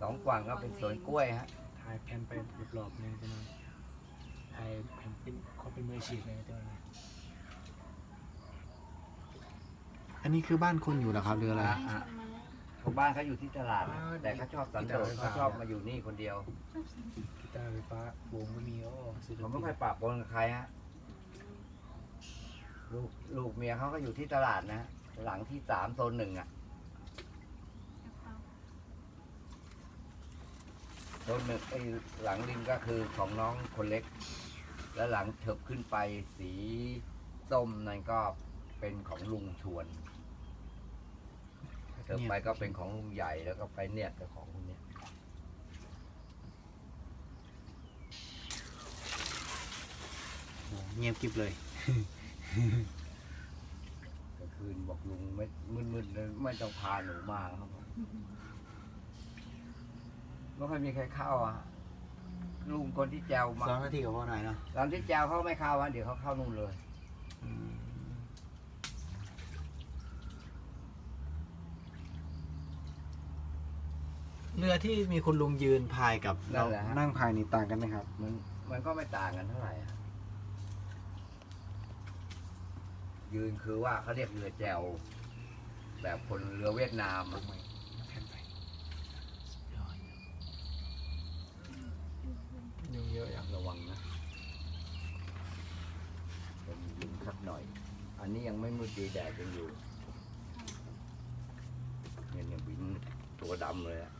สองกว่างก็เป็นสวนกล้วยฮะถ่ายแผนไปรอบๆนึงจะนอนถ่ายแผนเป็นเขาเป็นมืออาชีพเลยเจ้านะอันนี้คือบ้านคุณอยู่เหรอครับหรืออะไรอะของบ้านเขาอยู่ที่ตลาดนะแต่เขาชอบสันโดษเขาชอบมาอยู่นี่คนเดียวกีตาร์ไฟฟ้าวงก็มีโอ้ศิลเขาปิไม่นค่อยปะปนกับใครฮะลูกลูกเมียเขาก็อยู่ที่ตลาดนะ หลังที่สามโซนหนึ่งอะโซนหนึ่งไอ้หลังริมก็คือของน้องคนเล็ก แล้วหลังเถิบขึ้นไปสีส้มนั่นก็เป็นของลุงชวนเถิบไปก็เป็นของลุงใหญ่แล้วก็ไปเนี่ยกับของคุณเนี่ยเงียบกริบเลย คืนบอกลุงไม่มืดๆเลยไม่ต้องพาหนูมาครับผมไม่ค่อยมีใครเข้าอะลุงคนที่แจวมาสองนาทีกับพ่อหน่อยเนาะตอนที่แจวเขาไม่เข้าอะเดี๋ยวเขาเข้านู่นเลยอืมเรือที่มีคุณลุงยืนพายกับเรานั่งพายนี่ต่างกันไหมครับ มันมันก็ไม่ต่างกันเท่าไหร่อะ ยืนคือว่าเขาเรียกเรือแจว แบบคนเรือเวียดนามอะแผนไปสุดยอดยุงเยอะอย่างระวังนะเป็นยุงสักหน่อย อันนี้ยังไม่มืดดีแดดยังอยู่เนี่ยเนี่ยบินตัวดำเลยอะ